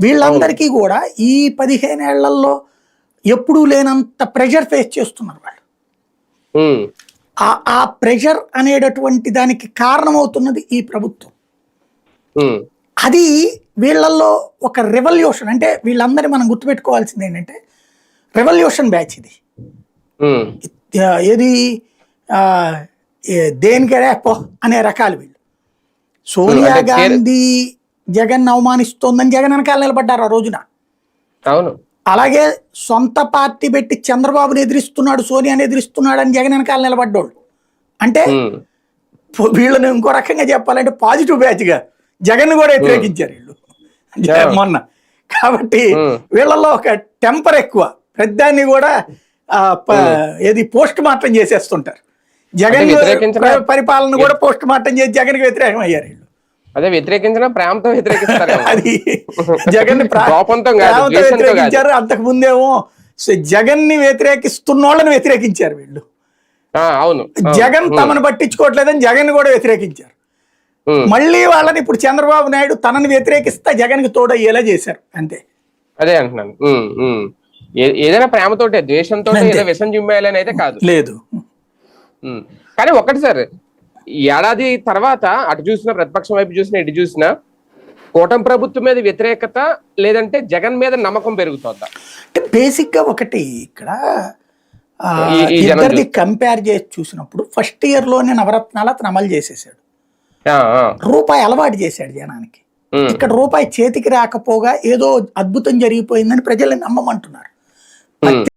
వీళ్ళందరికీ కూడా ఈ పదిహేనేళ్ళలో ఎప్పుడూ లేనంత ప్రెషర్ ఫేస్ చేస్తున్నారు వాళ్ళు. ఆ ప్రెషర్ అనేటటువంటి దానికి కారణమవుతున్నది ఈ ప్రభుత్వం. అది వీళ్ళల్లో ఒక రెవల్యూషన్ అంటే వీళ్ళందరినీ మనం గుర్తుపెట్టుకోవాల్సింది ఏంటంటే రెవల్యూషన్ బ్యాచ్ ఇది. ఏది? ఆ, ఏ- దేనికడే పో అనే రకాలు వీళ్ళు. సోనియా గాంధీ జగన్ అవమానిస్తోందని జగన్ వెనకాల నిలబడ్డారు ఆ రోజున. అవును. అలాగే సొంత పార్టీ పెట్టి చంద్రబాబుని ఎదిరిస్తున్నాడు సోనియాని ఎదిరిస్తున్నాడు అని జగన్ వెనకాల నిలబడ్డోళ్ళు. అంటే వీళ్ళని ఇంకో రకంగా చెప్పాలంటే పాజిటివ్ బ్యాచ్గా జగన్ కూడా వ్యతిరేకించారు వీళ్ళు. మొన్న. కాబట్టి. వీళ్ళలో ఒక టెంపర్ ఎక్కువ. ప్రతిదాన్ని కూడా ఏది పోస్ట్ మార్టం చేసేస్తుంటారు. జగన్ పరిపాలన కూడా పోస్ట్ మార్టం చేసి జగన్కి వ్యతిరేకం అయ్యారు వీళ్ళు. అదే వ్యతిరేకించిన ప్రేమతో వ్యతిరేకిస్తారేమో అది జగన్ కోపంతో. వ్యతిరేకించారు. అంతకు ముందేమో జగన్ని వ్యతిరేకిస్తున్న వాళ్ళని వ్యతిరేకించారు వీళ్ళు. ఆ, అవును. జగన్ తమను పట్టించుకోవట్లేదని జగన్ కూడా వ్యతిరేకించారు. మళ్ళీ వాళ్ళని ఇప్పుడు చంద్రబాబు నాయుడు తనని వ్యతిరేకిస్తే జగన్కి తోడయ్యేలా చేశారు. అంతే. అదే అంటున్నాను. ఏదైనా ప్రేమతోటే ద్వేషంతో విషం జిమ్మేయాలని అయితే కాదు. లేదు. కానీ ఒకటి సార్ ఏడాది తర్వాత అటు చూసినా ప్రతిపక్షం వైపు చూసినా ఇటు చూసినా కూటమి ప్రభుత్వం మీద వ్యతిరేకత లేదంటే జగన్ మీద నమ్మకం పెరుగుతుందా? అంటే బేసిక్గా ఒకటి ఇక్కడ ఇద్దరిది కంపేర్ చేసి చూసినప్పుడు ఫస్ట్ ఇయర్లోనే నవరత్నాలు అతను అమలు చేసేసాడు. రూపాయి అలవాటు చేశాడు జనానికి. ఇక్కడ రూపాయి చేతికి రాకపోగా ఏదో అద్భుతం జరిగిపోయిందని ప్రజల్ని నమ్మమంటున్నారు.